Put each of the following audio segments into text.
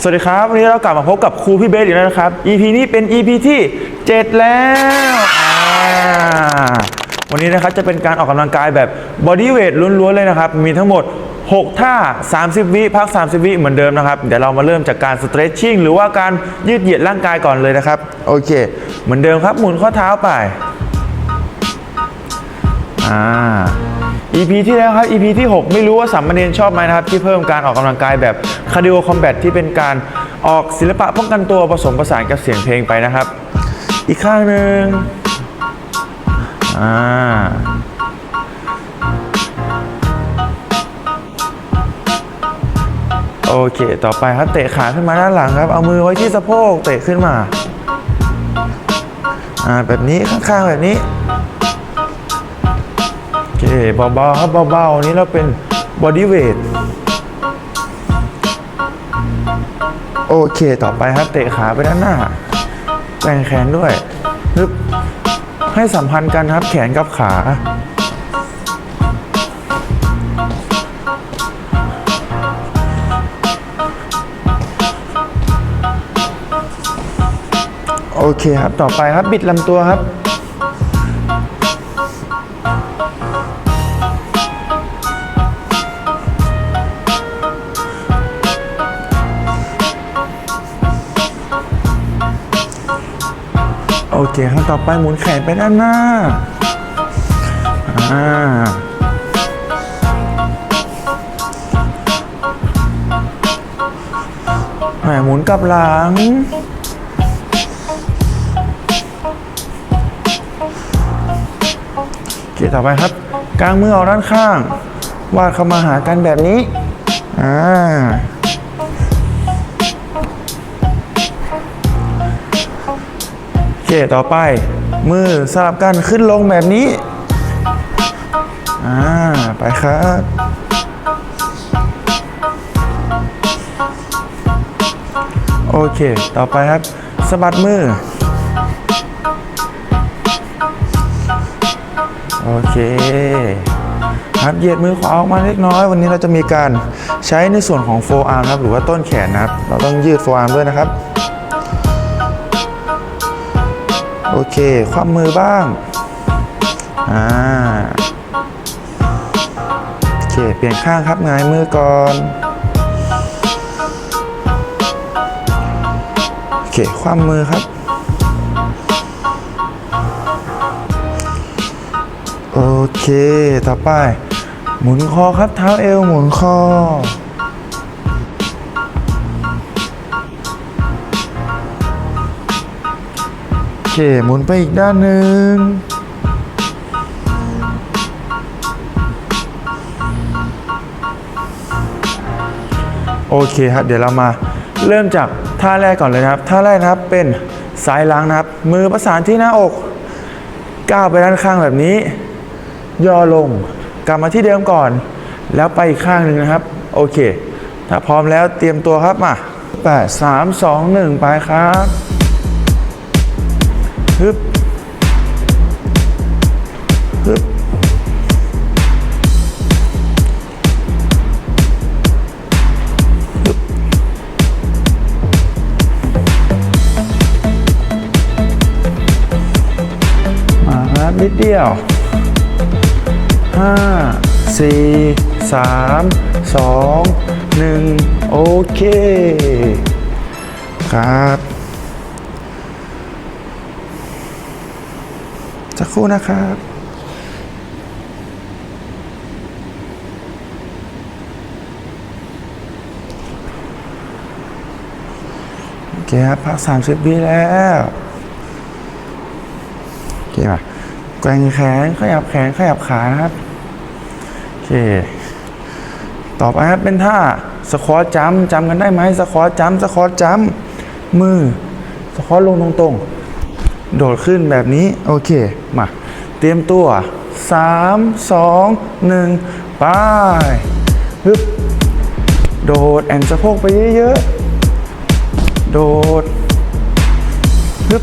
สวัสดีครับ วันนี้เรากลับมาพบกับครูพี่เบสอีกแล้วนะครับ EP นี้เป็น EP ที่ 7 แล้ววันนี้นะครับจะเป็นการออกกำลังกายแบบบอดี้เวทล้วนๆเลยนะครับ มีทั้งหมด 6 ท่า 30 วิพัก 30 วิเหมือนเดิมนะครับ เดี๋ยวเรามาเริ่มจากการสเตรชชิ่งหรือว่าการยืดเหยียดร่างกายก่อนเลยนะครับ โอเค เหมือนเดิมครับหมุนข้อเท้าไปอ่า EP ที่แล้วครับ EP ที่ 6 ไม่รู้ว่าสัมมเนนชอบไหมนะครับ ที่เพิ่มการออกกำลังกายแบบคาร์ดิโอคอมแบทที่เป็นการออกศิลปะป้องกันตัวผสมผสานกับเสียงเพลงไปนะครับ อีกข้างหนึ่งอ่าโอเค ต่อไปครับเตะขาขึ้นมาด้านหลังครับ เอามือไว้ที่สะโพก เตะขึ้นมา อ่า แบบนี้ข้างๆแบบนี้ เคเบาๆครับเบาๆอันนี้เราเป็นบอดี้เวทโอเคต่อไปครับเตะขาไปด้านหน้าแกว่งแขนด้วยึบให้สัมพันธ์กันครับแขนกับขา โอเคครับต่อไปครับบิดลำตัวครับ โอเคครับต่อไปหมุนแขนไปด้านหน้าอ่าแหมหมุนกลับหลังโอเคต่อไปครับกางมือออกด้านข้าง วาดเข้ามาหากันแบบนี้อ่า เคต่อไป มือสลับกันขึ้นลงแบบนี้ อ่า ไปครับโอเค ต่อไปครับสะบัดมือ โอเค ครับ เหยียดมือขวาออกมาเล็กน้อย วันนี้เราจะมีการใช้ในส่วนของโฟอาร์มครับ หรือว่าต้นแขนนะครับ เราต้องยืดโฟอาร์มด้วยนะครับ โอเค คว่ำมือบ้าง อ่า โอเค เปลี่ยนข้างครับงายมือก่อน โอเค คว่ำมือครับ โอเค ต่อไป หมุนคอครับ เท้าเอวหมุนคอ หมุนไปอีกด้านหนึ่งโอเคครับเดี๋ยวเรามาเริ่มจากท่าแรกก่อนเลยนะครับ ท่าแรกนะครับเป็นสายหลังนะครับ มือประสานที่หน้าอกก้าวไปด้านข้างแบบนี้ ย่อลงกลับมาที่เดิมก่อน แล้วไปอีกข้างหนึ่งนะครับ โอเค ถ้าพร้อมแล้วเตรียมตัวครับมาแปดสามสองหนึ่งไปครับ ฮึบฮึบมาครับนิดเดียวห้าสี่สามสองหนึ่งโอเค ครับ สักครู่นะครับโอเคครับพักสามสิบวิแล้วโอเคป่ะแกว่งแขนขยับแขนขยับขานะครับโอเคต่อไปครับเป็นท่าสควอตจัมป์จำกันได้ไหมสควอตจัมสควอตจัมมือสควอตลงตรงๆ โดดขึ้นแบบนี้ โอเค มา เตรียมตัว 3 2 1 ไปฮึบโดดแอนสะโพกไปเยอะๆ โดดฮึบ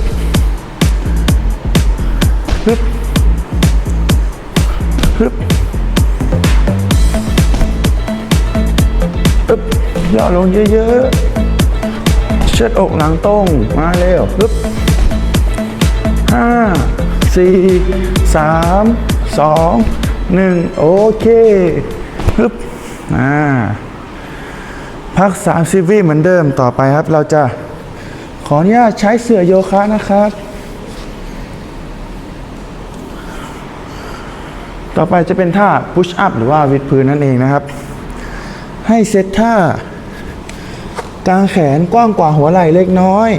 ฮึบฮึบอึ๊บย่อลงเยอะๆ เชิดอกหลังตรง มาเร็วปึ๊บ 4 3 2 1 โอเคฮึบอ่าพัก 30 วิเหมือนเดิมต่อไปครับ เราจะขออนุญาตใช้เสื่อโยคะนะครับ ต่อไปจะเป็นท่าพุชอัพหรือว่าวิดพื้นนั่นเองนะครับ ให้เซตท่ากางแขนกว้างกว่าหัวไหล่เล็กน้อย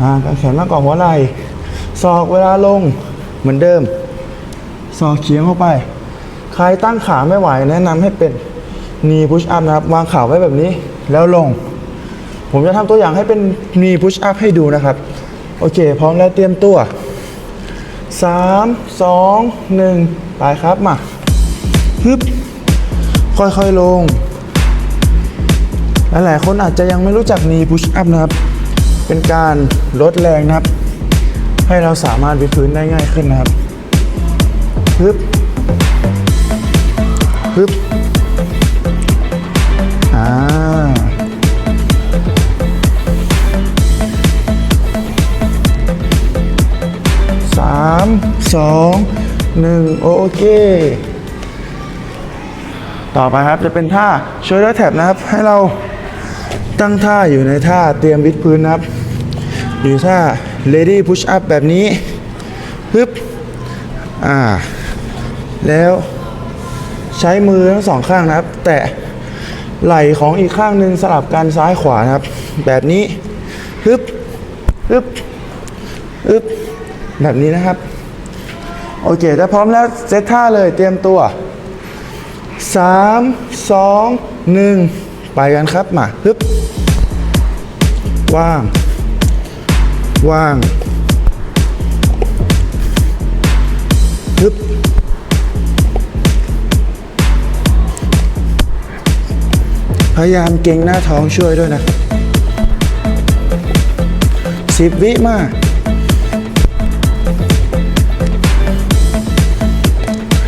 อกางแขนมากกว่าหัวไหล่ ศอกเวลาลงเหมือนเดิมศอกเฉียงเข้าไป ใครตั้งขาไม่ไหวแนะนำให้เป็น knee push up นะครับ วางขาไว้แบบนี้แล้วลง ผมจะทำตัวอย่างให้เป็น knee push up ให้ดูนะครับ โอเค พร้อมแล้วเตรียมตัว 3 2 1 ไปครับมาฮึบค่อยๆลง หลายๆคนอาจจะยังไม่รู้จัก knee push up นะครับ เป็นการลดแรงนะครับ ให้เราสามารถวิดพื้นได้ง่ายขึ้นนะครับฮึบฮึบอ่าสามสองหนึ่งโอเค ต่อไปครับจะเป็นท่า shoulder tap นะครับ ให้เราตั้งท่าอยู่ในท่าเตรียมวิดพื้นนะครับ อยู่ท่า lady push up แบบนี้ฮึบอ่า แล้วใช้มือทั้งสองข้างนะครับ แตะไหล่ของอีกข้างหนึ่งสลับกันซ้ายขวานะครับ แบบนี้ฮึบฮึบฮึบแบบนี้นะครับ โอเคถ้าพร้อมแล้วเซตท่าเลยเตรียมตัว 3 2 1 ไปกันครับมาฮึบว่าง ว่างฮึบพยายามเก่งหน้าท้องช่วยด้วยนะสิบวิมา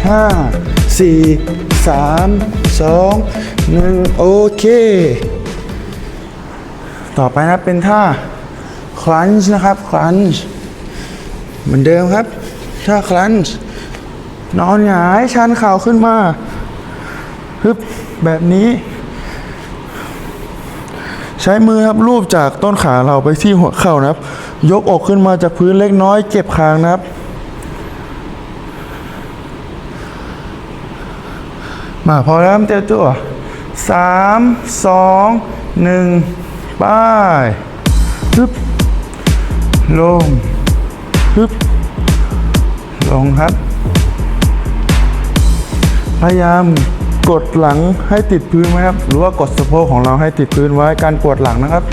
ห้าสี่สามสองหนึ่งโอเค ต่อไปนะเป็นท่า คลันช์นะครับคลันช์เหมือนเดิมครับท่าคลันช์นอนหงายชันเข่าขึ้นมาฮึบแบบนี้ ใช้มือครับรูปจากต้นขาเราไปที่หัวเข่านะครับ ยกอกขึ้นมาจากพื้นเล็กน้อยเก็บคางนะครับ มาพอแล้วเตรียมตัวสามสองหนึ่งไปฮึบ ลงฮึบลงครับ พยายามกดหลังให้ติดพื้นไว้ครับ หรือว่ากดสะโพกของเราให้ติดพื้นไว้การกดหลังนะครับ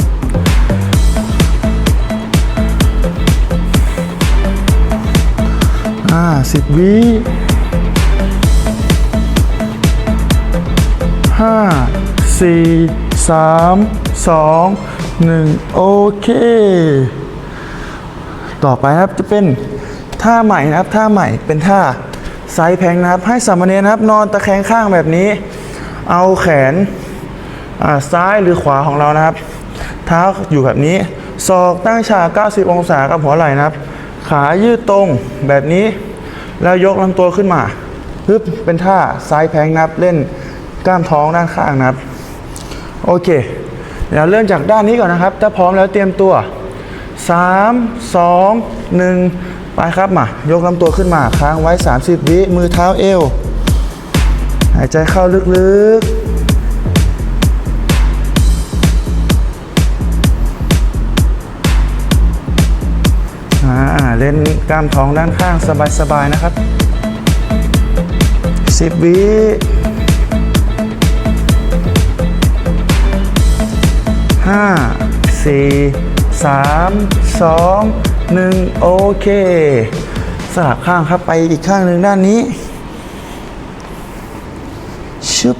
อ่าสิบวิห้าสี่สามสองหนึ่งโอเค ต่อไปนะครับจะเป็นท่าใหม่นะครับท่าใหม่เป็นท่าไซแพงนะครับ ให้สามเณรนะครับ นอนตะแคงข้างแบบนี้ เอาแขนอ่าซ้ายหรือขวาของเรานะครับ เท้าอยู่แบบนี้ศอกตั้งฉาก 90 องศากับหัวไหล่นะครับ ขายืดตรงแบบนี้ แล้วยกลำตัวขึ้นมาฮึบเป็นท่าไซส์แพงนับเล่นกล้ามท้องด้านข้างนะครับ โอเค เดี๋ยวเริ่มจากด้านนี้ก่อนนะครับ ถ้าพร้อมแล้วเตรียมตัว 3 2 1 ไปครับมายกลำตัวขึ้นมาค้างไว้ 30 วิมือเท้าเอว หายใจเข้าลึกๆเล่นกล้ามท้องด้านข้างสบายๆนะครับ 10 วิห้าสี่ สามสองหนึ่งโอเค สลับข้างครับไปอีกข้างหนึ่งด้านนี้ชึบ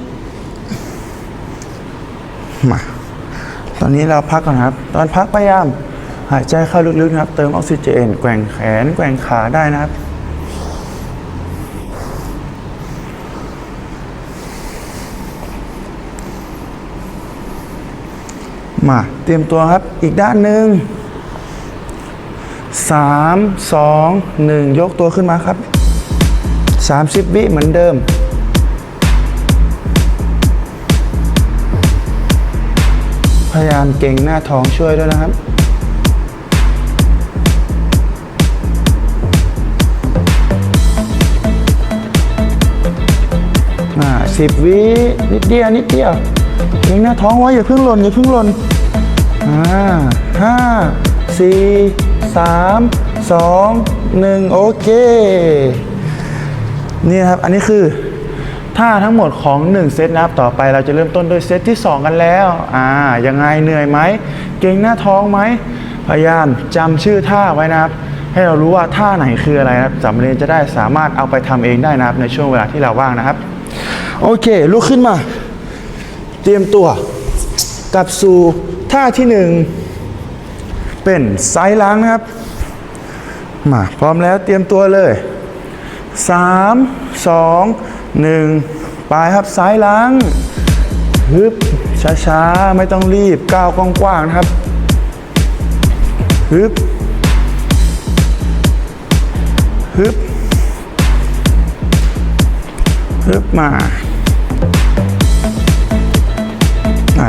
มา ตอนนี้เราพักก่อนครับ ตอนพักพยายาม หายใจเข้าลึกๆนะครับ เติมออกซิเจน แกว่งแขน แกว่งขาได้นะครับ มาเตรียมตัวครับอีกด้านหนึ่งสามสองหนึ่งยกตัวขึ้นมาครับสามสิบวิเหมือนเดิมพยายามเก่งหน้าท้องช่วยด้วยนะครับอ่าสิบวินิดเดียวนิดเดียวเก่งหน้าท้องไว้อย่าเพิ่งหล่นอย่าเพิ่งหล่น ห้าสี่สามสองหนึ่งโอเค นี่ครับ อันนี้คือท่าทั้งหมดของ 1 เซตนะครับ ต่อไปเราจะเริ่มต้นด้วยเซตที่ 2 กันแล้ว อ่า ยังไงเหนื่อยไหม เก่งหน้าท้องไหม พยายามจำชื่อท่าไว้นะครับ ให้เรารู้ว่าท่าไหนคืออะไรนะครับสามเณรจะได้สามารถเอาไปทำเองได้นะครับ ในช่วงเวลาที่เราว่างนะครับ โอเค ลุกขึ้นมา เตรียมตัว กลับสู่ท่าที่หนึ่งเป็นไซส์ล้างนะครับ มาพร้อมแล้วเตรียมตัวเลยสามสองหนึ่งไปครับซ้ายล้างฮึบช้าๆ ไม่ต้องรีบก้าวกว้างๆนะครับฮึบฮึบฮึบมา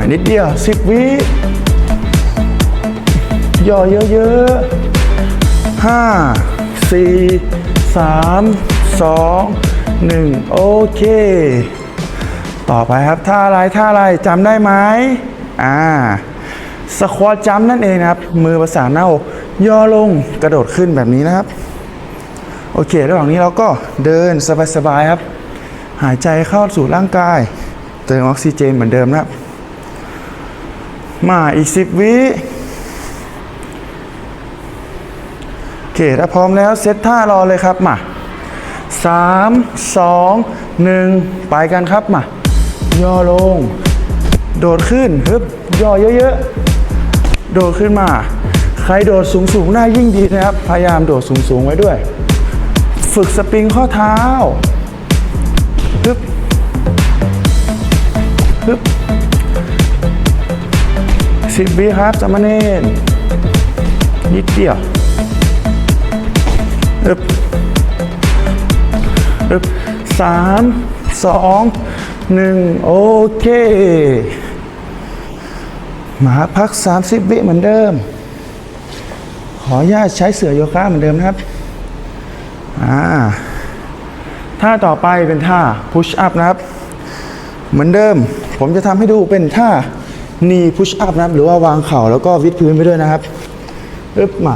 อ่านิดเดียวสิบวิย่อเยอะๆห้าสี่สามสองหนึ่งโอเค ต่อไปครับท่าอะไรท่าอะไรจำได้ไหมอ่าสควอตจัมนั่นเองนะครับ มือประสานหน้าอกย่อลงกระโดดขึ้นแบบนี้นะครับ โอเค ระหว่างนี้เราก็เดินสบายๆครับ หายใจเข้าสู่ร่างกาย เติมออกซิเจนเหมือนเดิมนะครับ มาอีกสิบวิโอเคถ้าพร้อมแล้วเซตท่ารอเลยครับมาสามสองหนึ่งไปกันครับมาย่อลง โดดขึ้นฮึบย่อเยอะๆ โดดขึ้นมา ใครโดดสูงๆได้ยิ่งดีนะครับ พยายามโดดสูงๆไว้ด้วย ฝึกสปริงข้อเท้าฮึบฮึบ สิบวิครับจามเนนนิดเดียวอึบอึบสามสองหนึ่งโอเค มาพัก 30 วิเหมือนเดิม ขออนุญาตใช้เสือโยคะเหมือนเดิมนะครับ อ่า ท่าต่อไปเป็นท่า push up นะครับ เหมือนเดิม ผมจะทำให้ดูเป็นท่า knee push up นะครับหรือว่าวางเข่าแล้วก็วิดพื้นไปด้วยนะครับอึบมา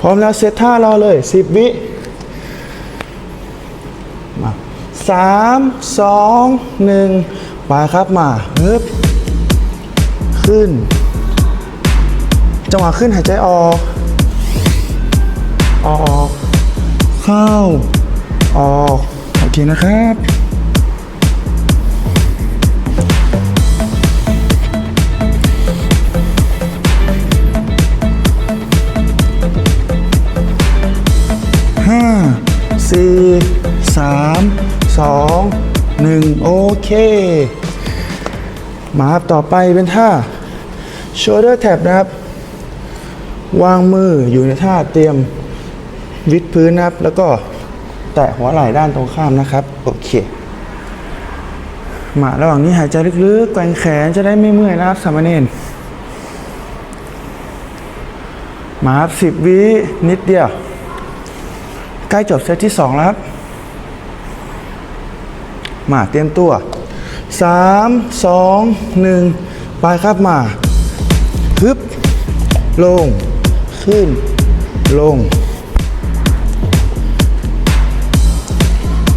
พร้อมแล้วเซตท่ารอเลย 10 วิมาสามสองหนึ่งไปครับมาฮึบขึ้น จังหวะขึ้นหายใจออกออก เข้า ออก โอเคนะครับ 4 3 2 1 โอเค มาครับต่อไปเป็นท่า shoulder tap นะครับ วางมืออยู่ในท่าเตรียมวิดพื้นนะครับ แล้วก็แตะหัวไหล่ด้านตรงข้ามนะครับ โอเค มาระหว่างนี้หายใจลึกๆแกว่งแขนจะได้ไม่เมื่อยนะครับสามเณรมาครับสิบวินิดเดียว ใกล้จบเซตที่2แล้วครับมาเตรียมตัว 3 2 1 ไปครับมาฮึบลง ขึ้น ลง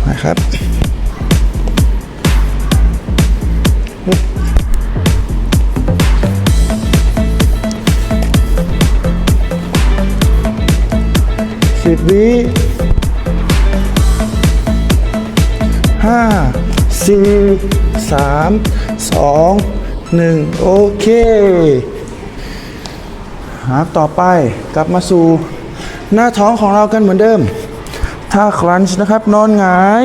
นะครับฮึบสิบวิ ห้าสี่สามสองหนึ่งโอเคครับต่อไปกลับมาสู่หน้าท้องของเรากันเหมือนเดิม ท่าคลันช์นะครับ นอนหงาย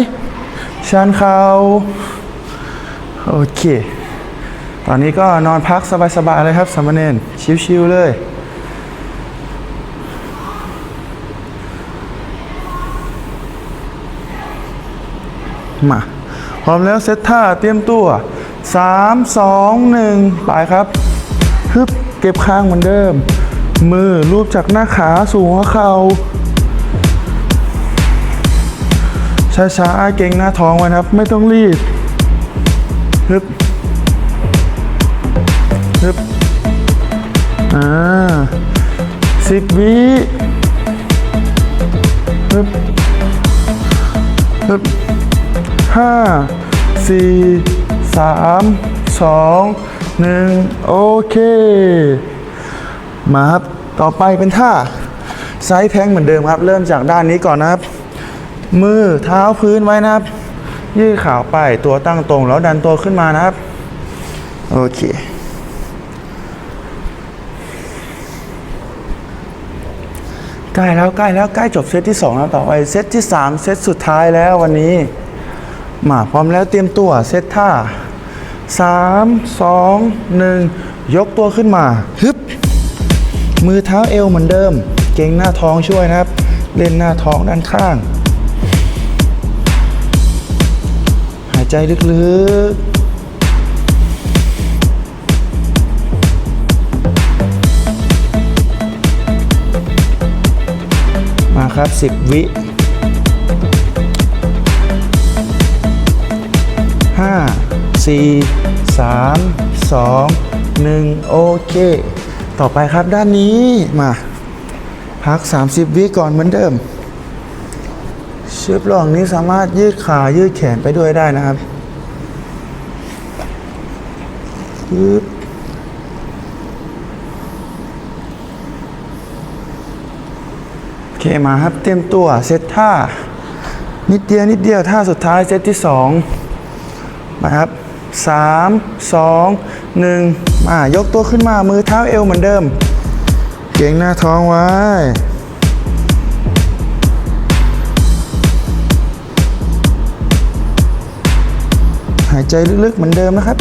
ชันเข่าโอเค ตอนนี้ก็นอนพักสบายๆเลยครับสามเณรชิวๆเลย มาพร้อมแล้วเซตท่าเตรียมตัว 3 2 1 ไปครับฮึบเก็บข้างเหมือนเดิม มือรูปจากหน้าขาสู่หัวเข่าช้าๆเก่งหน้าท้องไว้นครับ ไม่ต้องรีบฮึบฮึบอ่าสิบวิฮึบฮึบ ห้าสี่สามสองหนึ่งโอเค มาครับ ต่อไปเป็นท่าไซส์แพงเหมือนเดิมครับ เริ่มจากด้านนี้ก่อนนะครับ มือเท้าพื้นไว้นะครับ ยืดขาไปตัวตั้งตรงแล้วดันตัวขึ้นมานะครับ โอเคใกล้แล้วใกล้แล้วใกล้จบเซตที่2แล้วต่อไปเซตที่ 3 เซตสุดท้ายแล้ววันนี้ มาพร้อมแล้วเตรียมตัวเซตท่า3 2 1ยกตัวขึ้นมาฮึบมือเท้าเอวเหมือนเดิม เก่งหน้าท้องช่วยนะครับ เล่นหน้าท้องด้านข้าง หายใจลึกๆมาครับ 10 วิ 4 3 2 1 โอเค ต่อไปครับด้านนี้มา พัก 30 วิก่อนเหมือนเดิมเชือกรองนี้สามารถยืดขายืดแขนไปด้วยได้นะครับปึ๊บโอเคมาครับเตรียมตัวเซตท่า นิดเดียว นิดเดียวท่าสุดท้ายเซตที่สองมาครับ สามสองหนึ่งมายกตัวขึ้นมามือเท้าเอวเหมือนเดิม เก่งหน้าท้องไว้ หายใจลึกๆเหมือนเดิมนะครับ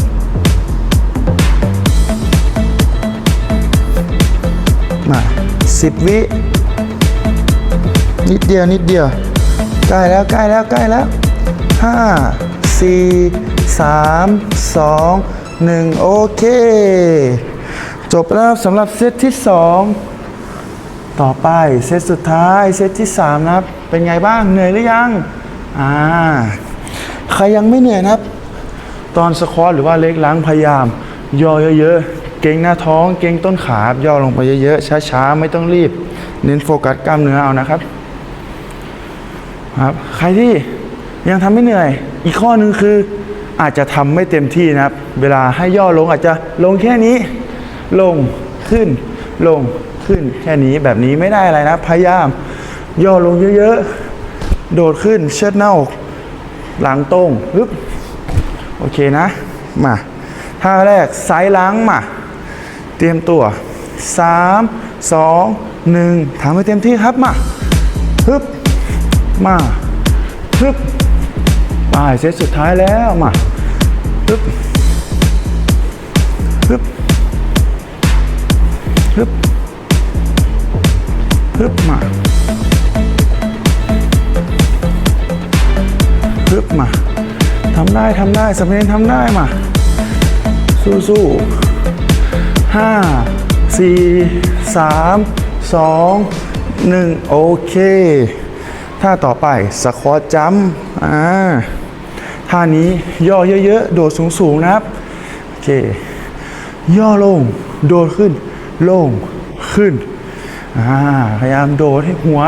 มาสิบวิ นิดเดียวนิดเดียว ใกล้แล้วใกล้แล้วใกล้แล้วห้าสี่ สามสองหนึ่งโอเค จบแล้วสำหรับเซตที่สองต่อไปเซตสุดท้ายเซตที่สามนะครับ เป็นไงบ้างเหนื่อยหรือยังอ่าใครยังไม่เหนื่อยนะครับ ตอนสควอตหรือว่าเล็กล้างพยายาม ย่อเยอะๆ เก่งหน้าท้องเก่งต้นขาบย่อลงไปเยอะๆ ช้าๆ ไม่ต้องรีบ เน้นโฟกัสกล้ามเนื้อเอานะครับครับ ใครที่ยังทำไม่เหนื่อย อีกข้อหนึ่งคือ อาจจะทำไม่เต็มที่นะครับ เวลาให้ย่อลงอาจจะลงแค่นี้ ลงขึ้น ลงขึ้นแค่นี้แบบนี้ไม่ได้อะไรนะ พยายาม ย่อลงเยอะๆ โดดขึ้นเชิดหน้าอกหลังตรงปึ๊บโอเคนะ มาท่าแรกสายล้างมา เตรียมตัว 3 2 1ทำให้เต็มที่ครับมา ฮึบ มา ฮึบ ไปเซตสุดท้ายแล้วมาฮึบฮึบฮึบฮึบมาฮึบมาทำได้ทำได้สำเร็จทำได้มาสู้สู้ห้าสี่สามสองหนึ่งโอเคท่าต่อไปสควอตจัมอ่า ท่านี้ย่อเยอะๆ โดดสูงๆนะครับ โอเค ย่อลง โดดขึ้น ลง ขึ้น พยายามโดดให้หัว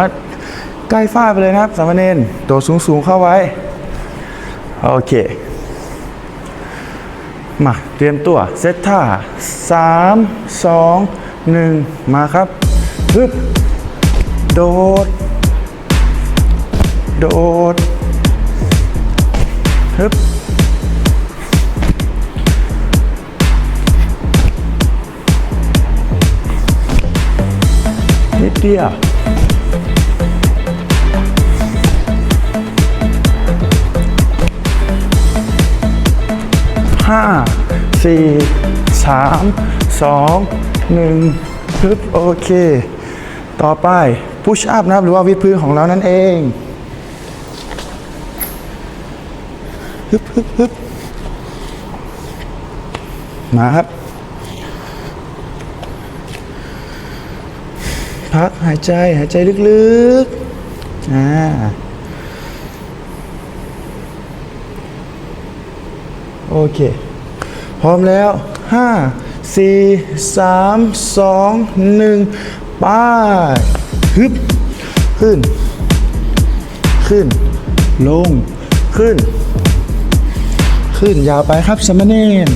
ใกล้ฟ้าไปเลยนะครับ สามเณรโดดสูงๆเข้าไว้ โอเค มา เตรียมตัว เซตท่า3 2 1มาครับฮึบโดด โดด ฮึบนิดเดียวห้าสี่สามสองหนึ่งฮึบโอเค ต่อไป push up นะครับ หรือว่าวิดพื้นของเรานั่นเอง ฮึบฮึบฮึบมาครับ พักหายใจหายใจลึกๆ อ่า โอเค พร้อมแล้ว5 4 3 2 1ไปฮึบ ขึ้น ขึ้น ลง ขึ้น ขึ้นยาวไปครับสามเณร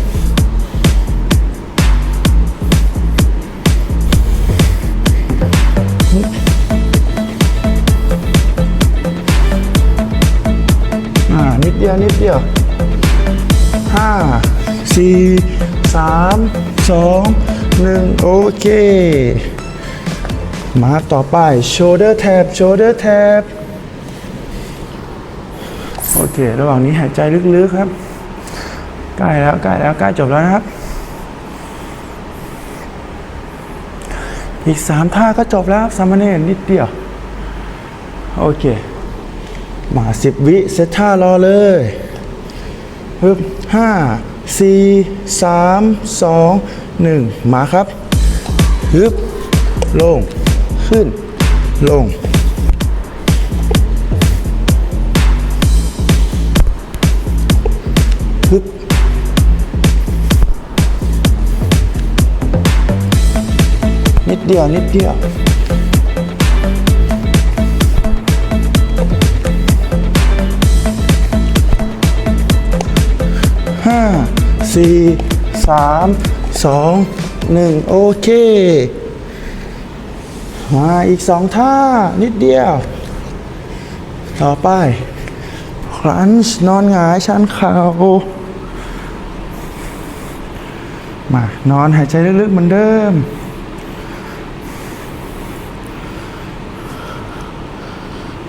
อ่านิดเดียว นิดเดียวห้าสี่สามสองหนึ่งโอเค มาต่อไป shoulder tap shoulder tap โอเค ระหว่างนี้หายใจลึกๆครับ ใกล้แล้วใกล้แล้วใกล้จบแล้วนะครับ อีกสามท่าก็จบแล้วครับสามเณรนิดเดียว โอเค มาสิบวิเซตท่ารอเลยฮึบห้าสี่สามสองหนึ่งมาครับฮึบลง ขึ้น ลง เดียวนิดเดียวห้าสี่สามสองหนึ่งโอเคมาอีกสองท่า นิดเดียว ต่อไปครันช์นอนหงายชันเข่ามา นอนหายใจลึกๆเหมือนเดิม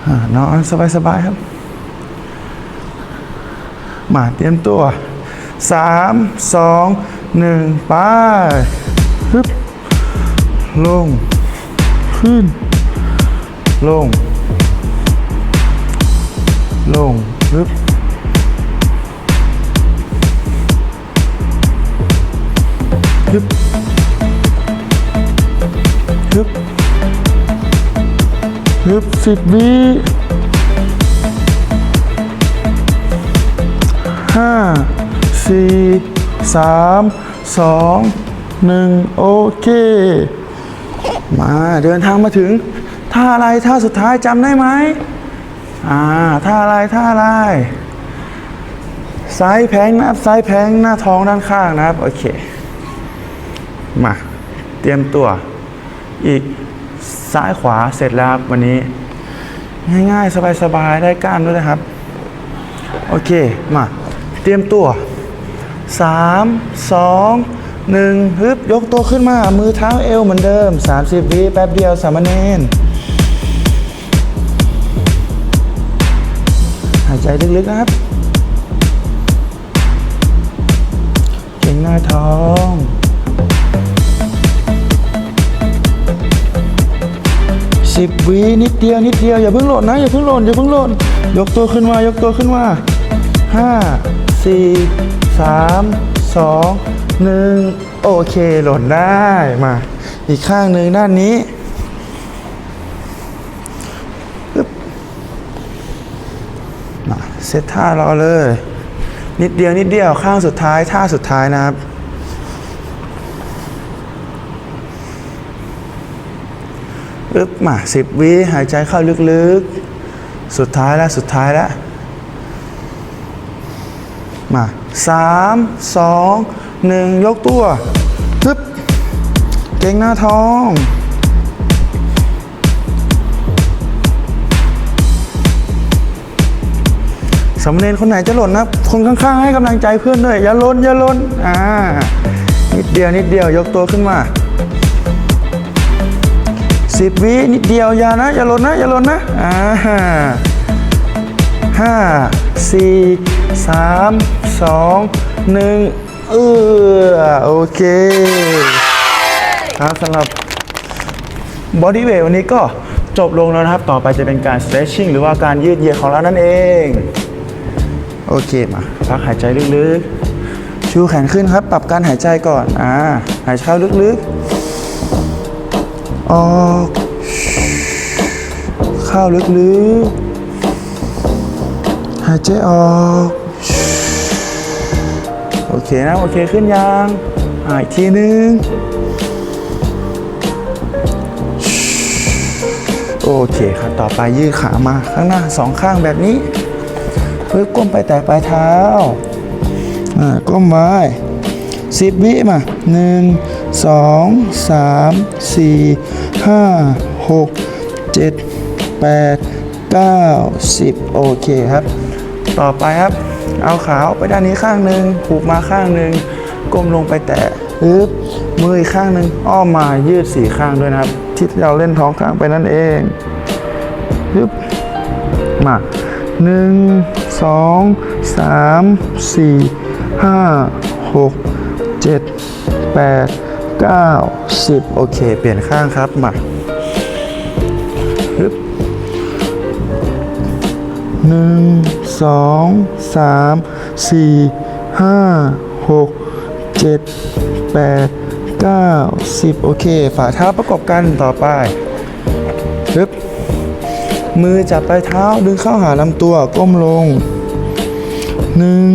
อ่า นอนสบายๆครับ มาเตรียมตัวสามสองหนึ่งไปฮึบลง ขึ้น ลง ลงฮึบ ฮึบสิบวิห้าสี่สามสองหนึ่งโอเค มาเดินทางมาถึงท่าอะไรท่าสุดท้ายจำได้ไหมอ่าท่าอะไรท่าอะไรซ้ายแพงนะครับซ้ายแพงหน้าท้องด้านข้างนะครับ โอเค มา เตรียมตัวอีก ซ้ายขวาเสร็จแล้วครับวันนี้ ง่ายๆ สบายๆ ได้กล้ามด้วยนะครับ โอเค มา เตรียมตัว 3 2 1ฮึบยกตัวขึ้นมา มือเท้าเอวเหมือนเดิม 30 วิแป๊บเดียวสามเณรหายใจลึกๆนะครับ เก่งหน้าท้อง สิบวินิดเดียวนิดเดียวอย่าเพิ่งหล่นนะอย่าเพิ่งหล่นอย่าเพิ่งหล่นยกตัวขึ้นมายกตัวขึ้นมาห้าสี่สามสองหนึ่งโอเคหล่นได้มา อีกข้างหนึ่งด้านนี้ปึ๊บมาเซตท่ารอเลย นิดเดียวนิดเดียวข้างสุดท้ายท่าสุดท้ายนะครับ ปึ๊บมาสิบวิหายใจเข้าลึกๆ สุดท้ายแล้วสุดท้ายแล้ว มาสามสองหนึ่งยกตัวปึ๊บเก่งหน้าท้องสามเณรคนไหนจะหล่นนะคนข้างๆ ให้กำลังใจเพื่อนด้วย อย่าหล่นอย่าหล่นอ่านิดเดียวนิดเดียวยกตัวขึ้นมา สิบวินิดเดียวอย่านะ อย่าหล่นนะ อย่าหล่นนะอ่าห้าสี่สามสองหนึ่งเออโอเคครับสำหรับบอดี้เวทวันนี้ก็จบลงแล้วนะครับ ต่อไปจะเป็นการ stretching หรือว่าการยืดเหยียดของเรานั่นเอง โอเคมาพักหายใจลึกๆ ชูแขนขึ้นครับ ปรับการหายใจก่อน อ่า หายใจเข้าลึกๆ ออกเข้าลึกๆ หายใจออก โอเคนะ โอเคขึ้นยังอ่าอีกทีนึง โอเคครับ ต่อไปยืดขามาข้างหน้าสองข้างแบบนี้เพื่อก้มไปแต่ปลายเท้า อ่า ก้มไว้สิบวิมาหนึ่งสองสามสี่ ห้าหกเจ็ดแปดเก้าสิบโอเคครับ ต่อไปครับ เอาขาออกไปด้านนี้ข้างหนึ่งผูกมาข้างหนึ่งก้มลงไปแตะปึ๊บมืออีกข้างหนึ่งอ้อมมายืดสี่ข้างด้วยนะครับ ที่เราเล่นท้องข้างไปนั่นเองปึ๊บมาหนึ่งสองสามสี่ห้าหกเจ็ดแปด เก้าสิบโอเค เปลี่ยนข้างครับ มาปึ๊บหนึ่งสองสามสี่ห้าหกเจ็ดแปดเก้าสิบโอเค ฝ่าเท้าประกบกันต่อไปปึ๊บมือจับปลายเท้าดึงเข้าหาลำตัวก้มลงหนึ่ง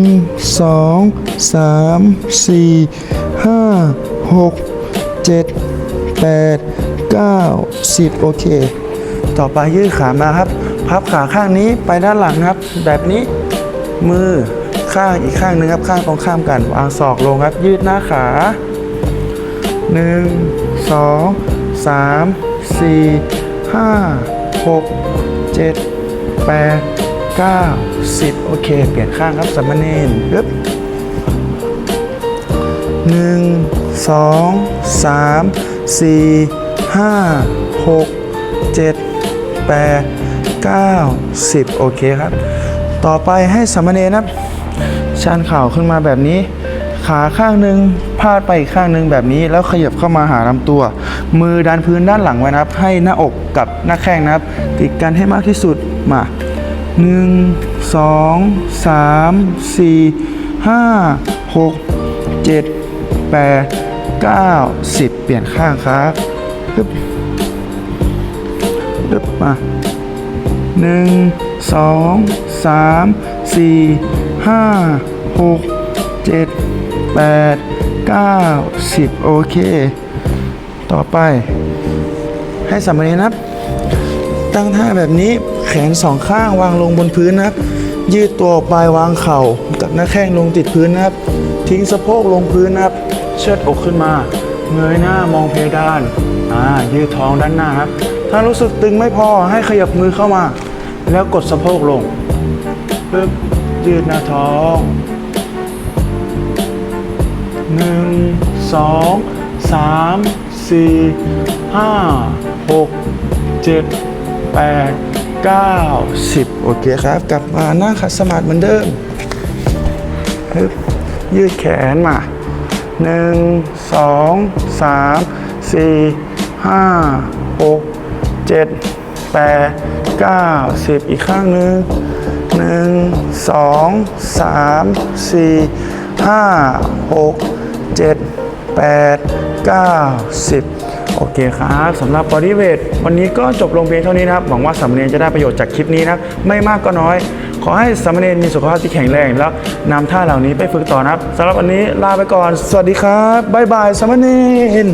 สองสามสี่ห้าหก เจ็ดแปดเก้าสิบโอเค ต่อไปยืดขามาครับ พับขาข้างนี้ไปด้านหลังครับ แบบนี้มือข้างอีกข้างนึงครับ ข้างตรงข้ามกันวางศอกลงครับ ยืดหน้าขา 1 2 3 4 5 6 7 8 9 10 โอเค เปลี่ยนข้างครับสามเณรปึ๊บหนึ่ง สองสามสี่ห้าหกเจ็ดแปดเก้าสิบโอเคครับ ต่อไปให้สามเณรนะครับชันเข่าขึ้นมาแบบนี้ ขาข้างหนึ่งพาดไปอีกข้างหนึ่งแบบนี้ แล้วขยับเข้ามาหาลำตัว มือดันพื้นด้านหลังไว้นะครับ ให้หน้าอกกับหน้าแข้งนะครับ ติดกันให้มากที่สุดมาหนึ่งสองสามสี่ห้าหกเจ็ดแปด เก้าสิบเปลี่ยนข้างครับปึ๊บปึ๊บมาหนึ่งสองสามสี่ห้าหกเจ็ดแปดเก้าสิบโอเค ต่อไป ให้สามเณรนับ ตั้งท่าแบบนี้แขนสองข้างวางลงบนพื้นนะครับ ยืดตัวออกไปวางเข่ากับหน้าแข้งลงติดพื้นนะครับ ทิ้งสะโพกลงพื้นนะครับ เชิดอกขึ้นมา เงยหน้ามองเพดาน อ่า ยืดท้องด้านหน้าครับ ถ้ารู้สึกตึงไม่พอให้ขยับมือเข้ามา แล้วกดสะโพกลงปึ๊บยืดหน้าท้องหนึ่งสองสามสี่ห้าหกเจ็ดแปดเก้าสิบโอเคครับ กลับมาหน้าขัดสมาธิเหมือนเดิมฮึบยืดแขนมา หนึ่งสองสามสี่ห้าหกเจ็ดแปดเก้าสิบอีกข้างหนึ่งหนึ่งสองสามสี่ห้าหกเจ็ด8 9 10โอเคครับสำหรับบอดี้เวทวันนี้ก็จบลงเพียงเท่านี้นะครับ หวังว่าสามเณรจะได้ประโยชน์จากคลิปนี้นะไม่มากก็น้อย ขอให้สามเณรมีสุขภาพที่แข็งแรง แล้วนำท่าเหล่านี้ไปฝึกต่อนะครับสำหรับวันนี้ลาไปก่อน สวัสดีครับบ๊ายบายสามเณร